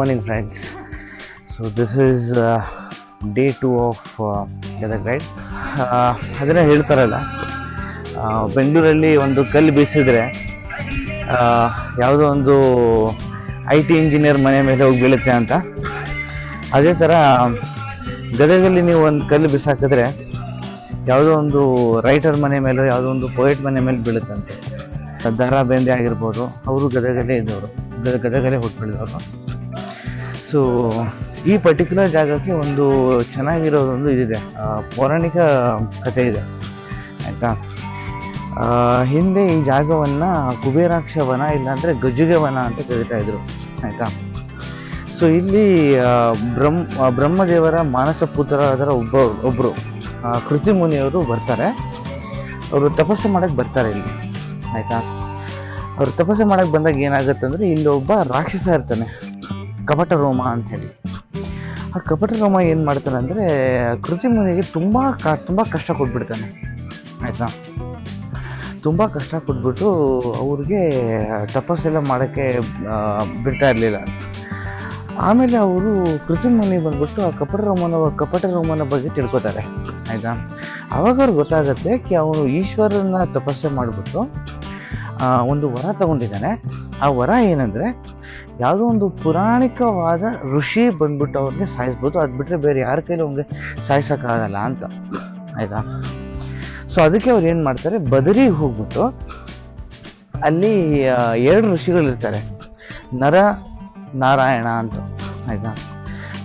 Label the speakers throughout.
Speaker 1: Morning, friends. So this is uh, day two of uh, Gadag ride ಅದನ್ನ ಹೇಳ್ತಾರಲ್ಲ ಬೆಂಗಳೂರಲ್ಲಿ ಒಂದು ಕಲ್ಲು ಬೀಸಿದ್ರೆ ಯಾವುದೋ ಒಂದು ಐ ಟಿ ಇಂಜಿನಿಯರ್ ಮನೆ ಮೇಲೆ ಹೋಗಿ ಬೀಳುತ್ತೆ ಅಂತ. ಅದೇ ಥರ ಗದಗಲ್ಲಿ ನೀವು ಒಂದು ಕಲ್ಲು ಬಿಸಾಕಿದ್ರೆ ಯಾವುದೋ ಒಂದು ರೈಟರ್ ಮನೆ ಮೇಲೆ ಯಾವುದೋ ಒಂದು ಪೊಯೆಟ್ ಮನೆ ಮೇಲೆ ಬೀಳುತ್ತಂತೆ ದರಾ ಬೇಂದ್ರೆ ಆಗಿರ್ಬೋದು ಅವರು ಗದಗಲ್ಲೇ ಇದ್ದವರು ಗದ ಗದಗಲ್ಲೇ ಹುಟ್ಟು ಸೊ ಈ ಪರ್ಟಿಕ್ಯುಲರ್ ಜಾಗಕ್ಕೆ ಒಂದು ಚೆನ್ನಾಗಿರೋದೊಂದು ಇದಿದೆ. ಪೌರಾಣಿಕ ಕಥೆ ಇದೆ. ಆಯಿತಾ? ಹಿಂದೆ ಈ ಜಾಗವನ್ನು ಕುಬೇರಾಕ್ಷ ವನ ಇಲ್ಲಾಂದರೆ ಗಜ್ಜುಗೆ ವನ ಅಂತ ಕರಿತಾ ಇದ್ರು. ಆಯಿತಾ? ಸೊ ಇಲ್ಲಿ ಬ್ರಹ್ಮ ಬ್ರಹ್ಮದೇವರ ಮಾನಸ ಪುತ್ರರಾದ ಒಬ್ಬ ಒಬ್ಬರು ಕೃತಿ ಮುನಿಯವರು ಬರ್ತಾರೆ. ಅವರು ತಪಸ್ಸು ಮಾಡೋಕ್ಕೆ ಬರ್ತಾರೆ ಇಲ್ಲಿ. ಆಯಿತಾ? ಅವರು ತಪಸ್ಸು ಮಾಡೋಕ್ಕೆ ಬಂದಾಗ ಏನಾಗುತ್ತೆ ಅಂದರೆ ಒಬ್ಬ ರಾಕ್ಷಸ ಇರ್ತಾನೆ. ಕಪಟ ರೋಮ ಅಂತ ಹೇಳಿ ಆ ಕಪಟ ರೋಮ ಏನು ಮಾಡ್ತಾನೆ ಅಂದರೆ ಕೃತಿ ಮುನಿಗೆ ತುಂಬ ಕ, ತುಂಬ ಕಷ್ಟ ಕೊಟ್ಬಿಡ್ತಾನೆ. ಆಯಿತಾ? ತುಂಬ ಕಷ್ಟ ಕೊಟ್ಬಿಟ್ಟು ಅವ್ರಿಗೆ ತಪಸ್ಸೆಲ್ಲ ಮಾಡೋಕ್ಕೆ ಬಿಡ್ತಾ ಇರಲಿಲ್ಲ. ಆಮೇಲೆ ಅವರು ಕೃತಿ ಮುನಿ ಬಂದ್ಬಿಟ್ಟು ಆ ಕಪಟ ರೋಮನ ಕಪಟ ರೋಮನ ಬಗ್ಗೆ ತಿಳ್ಕೊತಾರೆ. ಆಯಿತಾ? ಅವಾಗ ಅವ್ರಿಗೆ ಗೊತ್ತಾಗುತ್ತೆ ಕಿ, ಅವನು ಈಶ್ವರನ ತಪಸ್ಸೆ ಮಾಡಿಬಿಟ್ಟು ಒಂದು ವರ ತಗೊಂಡಿದ್ದಾನೆ. ಆ ವರ ಏನಂದರೆ ಯಾವುದೋ ಒಂದು ಪುರಾಣಿಕವಾದ ಋಷಿ ಬಂದ್ಬಿಟ್ಟು ಅವ್ರಿಗೆ ಸಾಯಿಸ್ಬೋದು. ಅದು ಬಿಟ್ಟರೆ ಬೇರೆ ಯಾರ ಕೈಲಿ ಅವ್ನಿಗೆ ಸಾಯಿಸೋಕ್ಕಾಗಲ್ಲ ಅಂತ. ಆಯಿತಾ? ಸೊ ಅದಕ್ಕೆ ಅವ್ರು ಏನು ಮಾಡ್ತಾರೆ? ಬದರಿಗೆ ಹೋಗ್ಬಿಟ್ಟು ಅಲ್ಲಿ ಎರಡು ಋಷಿಗಳಿರ್ತಾರೆ ನರ, ನಾರಾಯಣ ಅಂತ. ಆಯಿತಾ?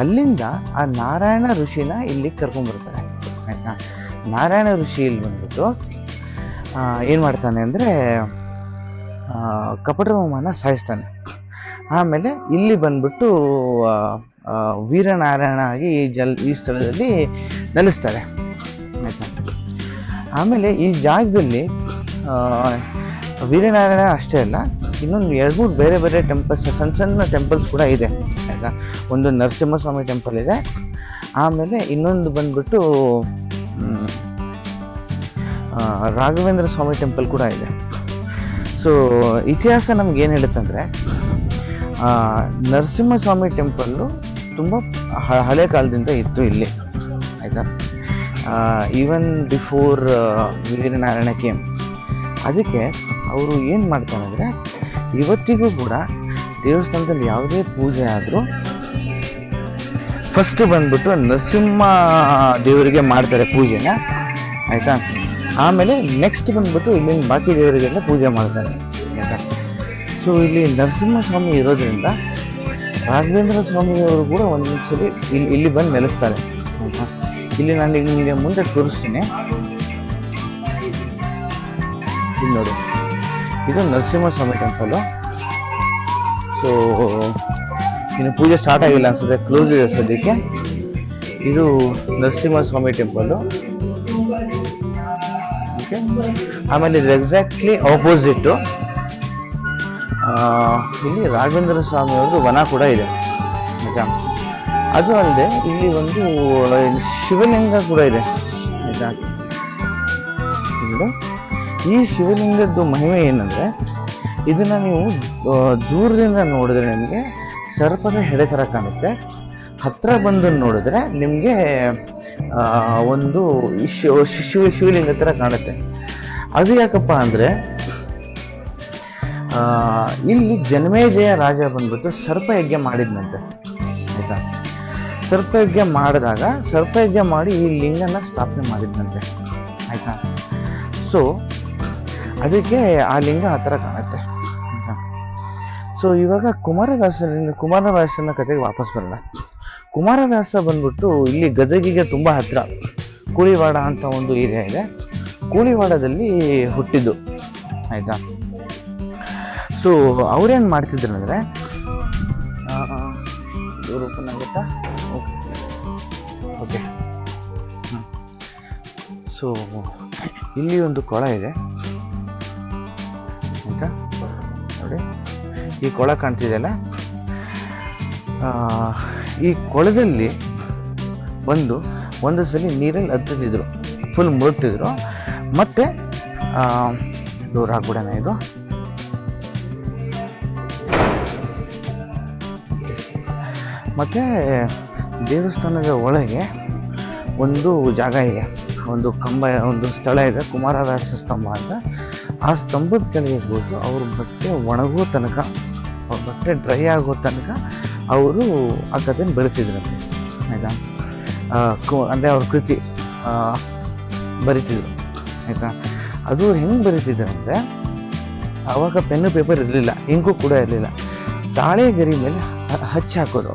Speaker 1: ಅಲ್ಲಿಂದ ಆ ನಾರಾಯಣ ಋಷಿನ ಇಲ್ಲಿ ಕರ್ಕೊಂಡ್ಬರ್ತಾರೆ. ಆಯಿತಾ? ನಾರಾಯಣ ಋಷಿ ಇಲ್ಲಿ ಬಂದ್ಬಿಟ್ಟು ಏನು ಮಾಡ್ತಾನೆ ಅಂದರೆ ಕಪಟರೋಮನ ಸಾಯಿಸ್ತಾನೆ. ಆಮೇಲೆ ಇಲ್ಲಿ ಬಂದ್ಬಿಟ್ಟು ವೀರನಾರಾಯಣ ಆಗಿ ಈ ಜಲ್, ಈ ಸ್ಥಳದಲ್ಲಿ ನೆಲೆಸ್ತಾರೆ. ಆಯಿತಾ? ಆಮೇಲೆ ಈ ಜಾಗದಲ್ಲಿ ವೀರನಾರಾಯಣ ಅಷ್ಟೇ ಅಲ್ಲ, ಇನ್ನೊಂದು ಎರಡು ಮೂರು ಬೇರೆ ಬೇರೆ ಟೆಂಪಲ್ಸ್ ಸಣ್ಣ ಸಣ್ಣ ಟೆಂಪಲ್ಸ್ ಕೂಡ ಇದೆ. ಆಯಿತಾ? ಒಂದು ನರಸಿಂಹಸ್ವಾಮಿ ಟೆಂಪಲ್ ಇದೆ. ಆಮೇಲೆ ಇನ್ನೊಂದು ಬಂದ್ಬಿಟ್ಟು ರಾಘವೇಂದ್ರ ಸ್ವಾಮಿ ಟೆಂಪಲ್ ಕೂಡ ಇದೆ. ಸೊ ಇತಿಹಾಸ ನಮ್ಗೆ ಏನು ಹೇಳುತ್ತಂದರೆ ನರಸಿಂಹಸ್ವಾಮಿ ಟೆಂಪಲ್ಲು ತುಂಬ ಹಳೆ ಕಾಲದಿಂದ ಇತ್ತು ಇಲ್ಲಿ, ಆಯಿತಾ? ಈವನ್ ಬಿಫೋರ್ ವೀರನಾರಾಯಣ ಕೇಮ್ ಅದಕ್ಕೆ ಅವರು ಏನು ಮಾಡ್ತಾರೆ ಅಂದರೆ, ಇವತ್ತಿಗೂ ಕೂಡ ದೇವಸ್ಥಾನದಲ್ಲಿ ಯಾವುದೇ ಪೂಜೆ ಆದರೂ ಫಸ್ಟ್ ಬಂದ್ಬಿಟ್ಟು ನರಸಿಂಹ ದೇವರಿಗೆ ಮಾಡ್ತಾರೆ ಪೂಜೆನ, ಆಯಿತಾ? ಆಮೇಲೆ ನೆಕ್ಸ್ಟ್ ಬಂದ್ಬಿಟ್ಟು ಇಲ್ಲಿನ ಬಾಕಿ ದೇವರಿಗೆಲ್ಲ ಪೂಜೆ ಮಾಡ್ತಾರೆ. ಸೊ ಇಲ್ಲಿ ನರಸಿಂಹಸ್ವಾಮಿ ಇರೋದ್ರಿಂದ ರಾಘವೇಂದ್ರ ಸ್ವಾಮಿಯವರು ಕೂಡ ಒಂದೊಂದ್ಸಲಿ ಇಲ್ಲಿ ಇಲ್ಲಿ ಬಂದು ನೆಲೆಸ್ತಾರೆ. ಇಲ್ಲಿ ನಾನು ನಿಮಗೆ ಮುಂದೆ ತೋರಿಸ್ತೀನಿ. ಇಲ್ಲಿ ನೋಡಿ. ಇದು ನರಸಿಂಹಸ್ವಾಮಿ ಟೆಂಪಲು ಸೊ ಇನ್ನು ಪೂಜೆ ಸ್ಟಾರ್ಟ್ ಆಗಿಲ್ಲ ಅನ್ಸುತ್ತೆ. ಕ್ಲೋಸ್ ಇದೆ ಸದ್ಯಕ್ಕೆ. ಇದು ನರಸಿಂಹಸ್ವಾಮಿ ಸ್ವಾಮಿ ಟೆಂಪಲ್ಲು ಓಕೆ ಆಮೇಲೆ ಇದು ಎಕ್ಸಾಕ್ಟ್ಲಿ ಆಪೋಸಿಟ್ಟು ಇಲ್ಲಿ ರಾಘವೇಂದ್ರ ಸ್ವಾಮಿ ವನ ಕೂಡ ಇದೆ. ಆಯಿತಾ ಅದು ಅಲ್ಲದೆ ಇಲ್ಲಿ ಒಂದು ಶಿವಲಿಂಗ ಕೂಡ ಇದೆ. ಆಯಿತಾ ಈ ಶಿವಲಿಂಗದ್ದು ಮಹಿಮೆ ಏನಂದರೆ, ಇದನ್ನು ನೀವು ದೂರದಿಂದ ನೋಡಿದ್ರೆ ನಿಮಗೆ ಸರ್ಪದ ಹೆಡೆ ಥರ ಕಾಣುತ್ತೆ. ಹತ್ತಿರ ಬಂದು ನೋಡಿದ್ರೆ ನಿಮಗೆ ಒಂದು ಶಿವ ಶಿವ, ಶಿವಲಿಂಗ ಥರ ಕಾಣುತ್ತೆ. ಅದು ಯಾಕಪ್ಪ ಅಂದರೆ ಇಲ್ಲಿ ಜನ್ಮೇಜಯ ರಾಜ ಬಂದ್ಬಿಟ್ಟು ಸರ್ಪಯಜ್ಞ ಮಾಡಿದ್ನಂತೆ. ಆಯಿತಾ? ಸರ್ಪಯಜ್ಞ ಮಾಡಿದಾಗ ಸರ್ಪಯಜ್ಞ ಮಾಡಿ ಈ ಲಿಂಗನ ಸ್ಥಾಪನೆ ಮಾಡಿದ್ನಂತೆ. ಆಯಿತಾ? ಸೊ ಅದಕ್ಕೆ ಆ ಲಿಂಗ ಆ ಥರ ಕಾಣುತ್ತೆ. ಸೊ ಇವಾಗ ಕುಮಾರವ್ಯಾಸರಿಂದ ಕುಮಾರವ್ಯಾಸನ ಕತೆಗೆ ವಾಪಸ್ ಬರೋಣ. ಕುಮಾರವ್ಯಾಸ ಬಂದ್ಬಿಟ್ಟು ಇಲ್ಲಿ ಗದಗಿಗೆ ತುಂಬ ಹತ್ತಿರ ಕೂಳಿವಾಡ ಅಂತ ಒಂದು ಏರಿಯಾ ಇದೆ. ಕೂಳಿವಾಡದಲ್ಲಿ ಹುಟ್ಟಿದ್ದು. ಆಯಿತಾ? ಸೊ ಅವ್ರೇನು ಮಾಡ್ತಿದ್ರು ಅಂದರೆ? ಆಗುತ್ತಾ ಓಕೆ. ಸೊ, ಇಲ್ಲಿ ಒಂದು ಕೊಳ ಇದೆ. ಆಯಿತಾ? ನೋಡಿ. ಈ ಕೊಳ ಕಾಣ್ತಿದೆಯಲ್ಲ? ಈ ಕೊಳದಲ್ಲಿ ಬಂದು ಒಂದು ಸಲ ನೀರಲ್ಲಿ ಹತ್ತಿದ್ರು ಫುಲ್ ಮುಳುಗ್ತಿದ್ರು ಮತ್ತೆ ದೂರ ಆಗ್ಬಿಡೋಣ ಇದು. ಮತ್ತು, ದೇವಸ್ಥಾನದ ಒಳಗೆ ಒಂದು ಜಾಗ ಇದೆ. ಒಂದು ಕಂಬ, ಒಂದು ಸ್ಥಳ ಇದೆ, ಕುಮಾರವ್ಯಾಸ ಸ್ತಂಭ ಅಂತ. ಆ ಸ್ತಂಭದ ಕೆಳಗೆ ಹೋಗಿ ಅವ್ರ ಬಟ್ಟೆ ಒಣಗೋ ತನಕ, ಅವ್ರ ಬಟ್ಟೆ ಡ್ರೈ ಆಗೋ ತನಕ ಅವರು ಆ ಕಥೆನ ಬೆಳೆಸಿದ್ರಂತೆ ಆಯಿತಾ? ಕು, ಅಂದರೆ ಅವ್ರ ಕೃತಿ ಬರಿತಿದ್ರು. ಆಯಿತಾ? ಅದು ಹೆಂಗೆ ಬರಿತಿದ್ರು ಅಂದರೆ ಆವಾಗ ಪೆನ್ನು, ಪೇಪರ್ ಇರಲಿಲ್ಲ, ಇಂಕು ಕೂಡ ಇರಲಿಲ್ಲ. ತಾಳೆ ಗರಿ ಮೇಲೆ ಹಚ್ಚಿ ಹಾಕೋದು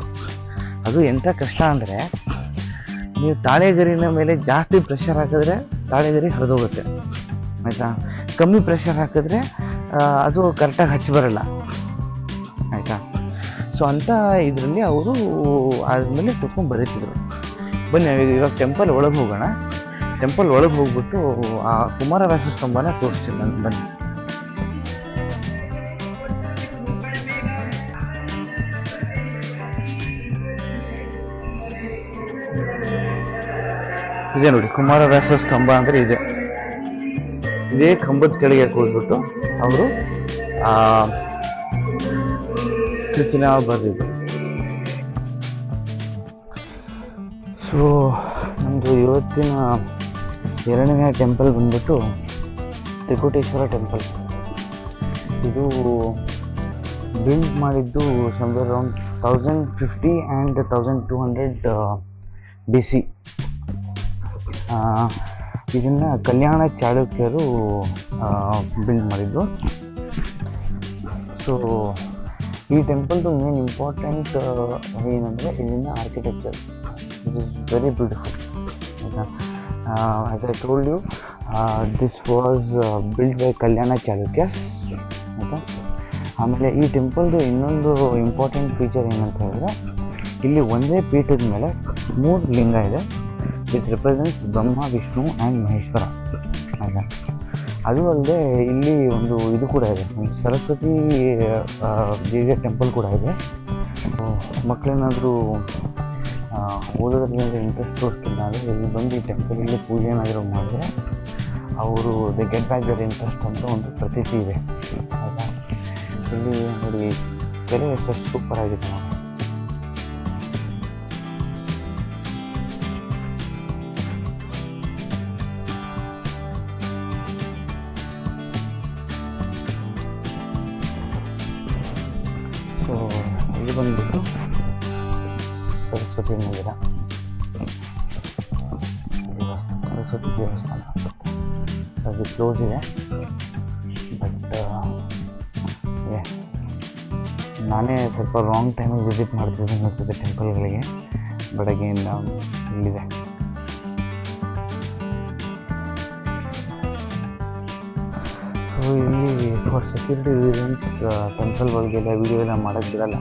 Speaker 1: ಅದು ಎಂಥ ಕಷ್ಟ ಅಂದರೆ ನೀವು ತಾಳೆಗರಿನ ಮೇಲೆ ಜಾಸ್ತಿ ಪ್ರೆಷರ್ ಹಾಕಿದ್ರೆ ತಾಳೆಗರಿ ಹರಿದೋಗುತ್ತೆ. ಆಯಿತಾ? ಕಮ್ಮಿ ಪ್ರೆಷರ್ ಹಾಕಿದ್ರೆ ಅದು ಕರೆಕ್ಟಾಗಿ ಹಚ್ಚಿ ಬರಲ್ಲ. ಆಯಿತಾ? ಸೊ ಅಂಥ ಇದರಲ್ಲಿ ಅವರು ಆದಮೇಲೆ ಕೂತ್ಕೊಂಡು ಬರೀತಿದ್ರು. ಬನ್ನಿ, ಇವಾಗ ಟೆಂಪಲ್ ಒಳಗೆ ಹೋಗೋಣ. ಟೆಂಪಲ್ ಒಳಗೆ ಹೋಗ್ಬಿಟ್ಟು ಆ ಕುಮಾರವ್ಯಾಸ ಸ್ತಂಭನ ತೋರಿಸ್ತೀನಿ ನಾನು. ಬನ್ನಿ. ಇದೆ ನೋಡಿ. ಕುಮಾರವ್ಯಾಸ ಸ್ತಂಭ ಅಂದರೆ ಇದೆ. ಇದೇ ಕಂಬದ ಕೆಳಗೆ ಕೂತ್ಬಿಟ್ಟು ಅವರು ಕೃತಿನ ಬರೆದಿದ್ದು ಸೊ ನಮ್ಮದು ಇವತ್ತಿನ ಎರಡನೇ ಟೆಂಪಲ್ ಬಂದ್ಬಿಟ್ಟು ತ್ರಿಕೋಟೇಶ್ವರ ಟೆಂಪಲ್ ಇದು ಬಿಲ್ಡ್ ಮಾಡಿದ್ದು somewhere around thousand fifty and thousand two hundred B C ಇದನ್ನು ಕಲ್ಯಾಣ ಚಾಲುಕ್ಯರು ಬಿಲ್ಡ್ ಮಾಡಿದ್ದು. ಸೊ ಈ ಟೆಂಪಲ್ದು ಮೇನ್ ಇಂಪಾರ್ಟೆಂಟ್ ಏನಂದರೆ ಇಲ್ಲಿನ architecture it is very beautiful ಆಯಿತಾ as I told you this was build by Kalyana Chalukyas ಆಯಿತಾ ಆಮೇಲೆ ಈ ಟೆಂಪಲ್ದು ಇನ್ನೊಂದು ಇಂಪಾರ್ಟೆಂಟ್ ಫೀಚರ್ ಏನಂತ ಹೇಳಿದ್ರೆ, ಇಲ್ಲಿ ಒಂದೇ ಪೀಠದ ಮೇಲೆ ಮೂರು ಲಿಂಗ ಇದೆ. With represents Brahma, Vishnu and Maheshwara. ಆಯಿತಾ? ಅದು ಅಲ್ಲದೆ ಇಲ್ಲಿ ಒಂದು ಇದು ಕೂಡ ಇದೆ. ಸರಸ್ವತಿ ದೇವಿಯ ಟೆಂಪಲ್ ಕೂಡ ಇದೆ. ಮಕ್ಕಳೇನಾದರೂ ಓದೋದ್ರಲ್ಲಿ ಇಂಟ್ರೆಸ್ಟ್ ತೋರಿಸ್ತಿಲ್ಲ ಅಂದರೆ ಇಲ್ಲಿ ಬಂದು ಈ ಟೆಂಪಲಲ್ಲಿ ಪೂಜೆ ಏನಾದರೂ ಮಾಡಿದ್ರೆ ಅವರು they get back their interest ಅಂತ ಒಂದು ಪ್ರತೀತಿ ಇದೆ. ಆಯಿತಾ? ಇಲ್ಲಿ ನೋಡಿ ಕೆರೆ ಎಷ್ಟು ಸೂಪರ್ ಆಗಿದೆ ಸೊ ಇಲ್ಲಿ ಬಂದ್ಬಿಟ್ಟು ಸರಸ್ವತಿ ಮಂದಿರ ದೇವಸ್ಥಾನ ಸರಸ್ವತಿ ದೇವಸ್ಥಾನ ಸೊ ಅದು ಕ್ಲೋಸ್ ಇದೆ ಬಟ್ ನಾನೇ ಸ್ವಲ್ಪ ರಾಂಗ್ ಟೈಮಿಗೆ ವಿಸಿಟ್ ಮಾಡ್ತಿದ್ದೀನಿ ಅನಿಸುತ್ತೆ ಟೆಂಪಲ್ಗಳಿಗೆ ಬಟ್ ಅಗೇನ್ ಇಲ್ಲಿದೆ ಇಲ್ಲಿ ಫಾರ್ ಸೆಕ್ಯೂರಿಟಿ ರೀಸನ್ಸ್ ಟೆಂಪಲ್ ಒಳಗೆಲ್ಲ ವೀಡಿಯೋ ಎಲ್ಲ ಮಾಡೋಕ್ಕೆ ಬಿಡಲ್ಲ.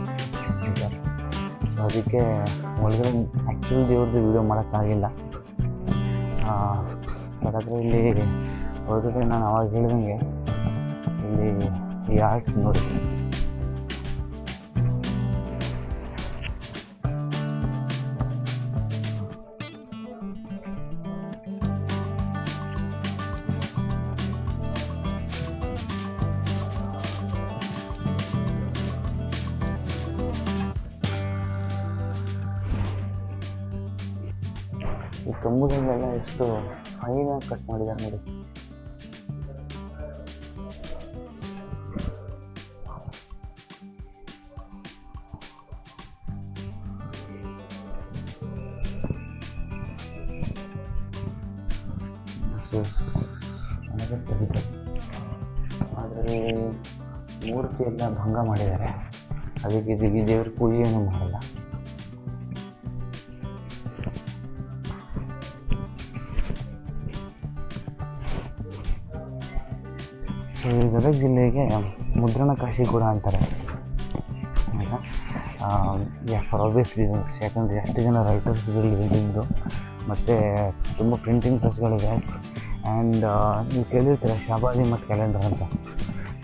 Speaker 1: ಸೊ ಅದಕ್ಕೆ ಒಳಗಡೆ ಆ್ಯಕ್ಚುಲಿ ದೇವ್ರದ್ದು ವೀಡಿಯೋ ಮಾಡೋಕ್ಕಾಗಿಲ್ಲ ಆದರೆ ಇಲ್ಲಿ ಒಳಗಡೆ ನಾನು ಅವಾಗ ಹೇಳಿದಂಗೆ, ಇಲ್ಲಿ ಈ ನೋಡ್ತೀನಿ ನೋಡಿ ಈ ಕಂಬುಗಳನ್ನೆಲ್ಲ ಎಷ್ಟು ಫೈನಾಗಿ ಕಟ್ ಮಾಡಿದ್ದಾರೆ ನೋಡಿ. ಆದರೆ ಮೂರ್ತಿ ಎಲ್ಲ ಭಂಗ ಮಾಡಿದ್ದಾರೆ. ಅದಕ್ಕೆ ದೇವ್ರ ಪೂಜೆಯನ್ನು ಮಾಡಲ್ಲ. ಗದಗ ಜಿಲ್ಲೆಗೆ ಮುದ್ರಣ ಕಾಶಿ ಕೂಡ ಅಂತಾರೆ. ಫಾರ್ ಆಬ್ವಿಯಸ್ ರೀಸನ್ಸ್ ಯಾಕಂದರೆ ಎಷ್ಟು ಜನ ರೈಟರ್ಸ್ಗಳು ಇದ್ದಿದ್ದು ಮತ್ತು ತುಂಬ ಪ್ರಿಂಟಿಂಗ್ ಪ್ರೆಸ್ಗಳಿದೆ ಆ್ಯಂಡ್ ನೀವು ಕೇಳಿರ್ತೀರ ಶಾಬಾದಿ ಮತ್ತು ಕ್ಯಾಲೆಂಡರ್ ಅಂತ.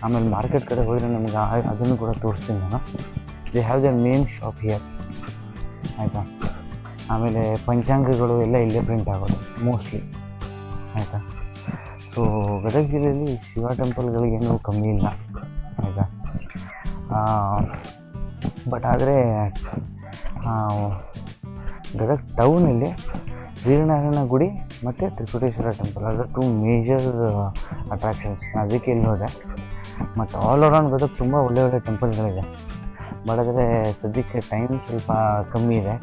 Speaker 1: ಆಮೇಲೆ ಮಾರ್ಕೆಟ್ ಕಡೆ ಹೋದರೆ ನಿಮ್ಗೆ ಅದನ್ನು ಕೂಡ ತೋರಿಸ್ತೀನಿ ನಾನು. They have their main shop here ಆಯಿತಾ? ಆಮೇಲೆ ಪಂಚಾಂಗಗಳು ಎಲ್ಲ ಇಲ್ಲೇ ಪ್ರಿಂಟ್ ಆಗೋದು ಮೋಸ್ಟ್ಲಿ ಆಯಿತಾ? ಸೊ ಗದಗ ಜಿಲ್ಲೆಯಲ್ಲಿ ಶಿವ ಟೆಂಪಲ್ಗಳಿಗೇನು ಕಮ್ಮಿ ಇಲ್ಲ. ಆಯಿತಾ? ಬಟ್ ಆದರೆ ಗದಗ ಟೌನಲ್ಲಿ ವೀರನಾರಾಯಣ ಗುಡಿ ಮತ್ತು ತ್ರಿಕುಟೇಶ್ವರ ಟೆಂಪಲ್ ಅದು ಟು ಮೇಜರ್ ಅಟ್ರಾಕ್ಷನ್ಸ್ ಅದಕ್ಕೆ ಇಲ್ಲಿ ಹೋದೆ. ಮತ್ತು ಆಲ್ ಅರೌಂಡ್ ಗದಗ ತುಂಬ ಒಳ್ಳೆ ಒಳ್ಳೆ ಟೆಂಪಲ್ಗಳಿದೆ. ಬಟ್ ಆದರೆ ಸದ್ಯಕ್ಕೆ ಟೈಮ್ ಸ್ವಲ್ಪ ಕಮ್ಮಿ ಇದೆ.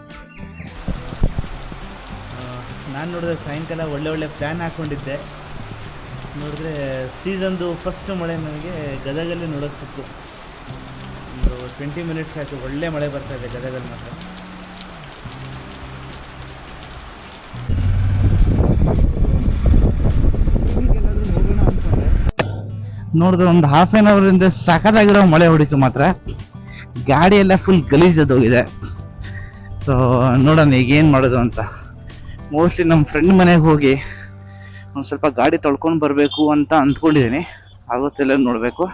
Speaker 2: ನಾನು ನೋಡಿದ್ರೆ ಸಾಯಂಕಾಲ ಒಳ್ಳೆ ಒಳ್ಳೆ ಪ್ಲ್ಯಾನ್ ಹಾಕ್ಕೊಂಡಿದ್ದೆ ನೋಡಿದ್ರೆ ಸೀಸನ್ದು ಫಸ್ಟ್ ಮಳೆ ನನಗೆ ಗದಗಲ್ಲಿ ನೋಡೋಕ್ಕೆ ಸಿಕ್ತು ಒಂದು ಟ್ವೆಂಟಿ ಮಿನಿಟ್ಸ್ ಆಯಿತು, ಒಳ್ಳೆ ಮಳೆ ಬರ್ತಾ ಇದೆ ಗದಗಲ್ಲಿ ಮಾತ್ರ.
Speaker 1: ನೋಡಿದ್ರೆ ಒಂದು ಹಾಫ್ ಆನ್ ಹಿಂದೆ ಸಖತ್ತಾಗಿರೋ ಮಳೆ ಹೊಡಿತು ಮಾತ್ರ. ಗಾಡಿ ಎಲ್ಲ ಫುಲ್ ಗಲೀಜದೋಗಿದೆ. ಸೊ ನೋಡೋಣ ಈಗ ಏನು ಮಾಡೋದು ಅಂತ. ಮೋಸ್ಟ್ಲಿ ನಮ್ಮ ಫ್ರೆಂಡ್ ಮನೆಗೆ ಹೋಗಿ ಒಂದು ಸ್ವಲ್ಪ ಗಾಡಿ ತೊಳ್ಕೊಂಡು ಬರಬೇಕು ಅಂತ ಅಂದ್ಕೊಂಡಿದ್ದೀನಿ ಆಗುತ್ತಿಲ್ಲ ನೋಡಬೇಕು.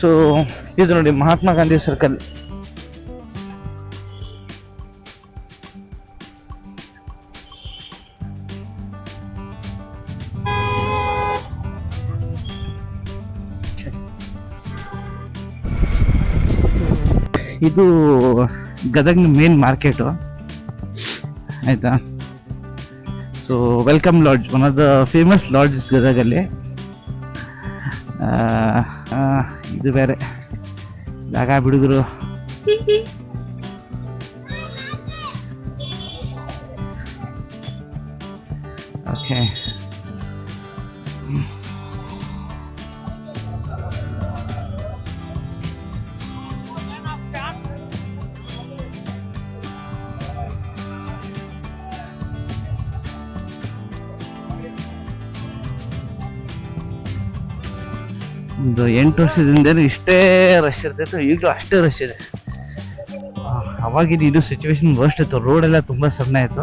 Speaker 1: ಸೊ ಇದು ನೋಡಿ ಮಹಾತ್ಮ ಗಾಂಧಿ ಸರ್ಕಲ್ ಇದು ಗದಗ್ ಮೇನ್ ಮಾರ್ಕೆಟು ಆಯ್ತಾ? So welcome lodge one of the famous lodges ಗದಗಲ್ಲಿ. ಇದು ಬೇರೆ. ಜಾಗ ಬಿಡುಗರು. ಓಕೆ ಒಂದು ಎಂಟು ವರ್ಷದಿಂದ ಇಷ್ಟೇ ರಶ್ ಇರ್ತಿತ್ತು ಈಗಲೂ ಅಷ್ಟೇ ರಶ್ ಇದೆ. ಅವಾಗಿನ ಇದು ಸಿಚುವೇಶನ್ ವರ್ಸ್ಟ್ ಇತ್ತು. ರೋಡ್ ಎಲ್ಲ ತುಂಬಾ ಸಣ್ಣ ಇತ್ತು.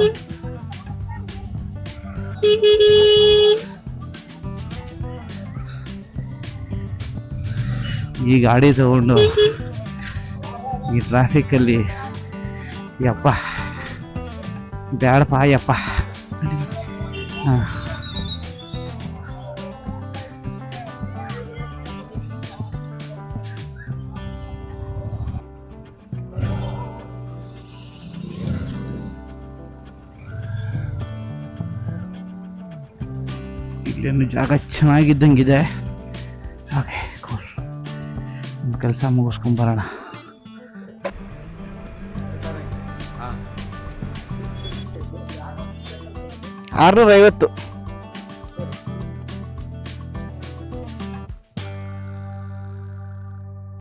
Speaker 1: ಈ ಗಾಡಿ ತಗೊಂಡು ಈ ಟ್ರಾಫಿಕ್ ಅಲ್ಲಿ, ಯಪ್ಪ, ಬ್ಯಾಡಪ್ಪ, ಯಪ್ಪ. ಹಾ ಇಲ್ಲೇನು ಜಾಗ ಚೆನ್ನಾಗಿದ್ದಂಗಿದೆ. ಓಕೆ ಕೂಲ್ ನಮ್ಮ ಕೆಲಸ ಮುಗಿಸ್ಕೊಂಬರೋಣ ಆರ್ನೂರ ಐವತ್ತು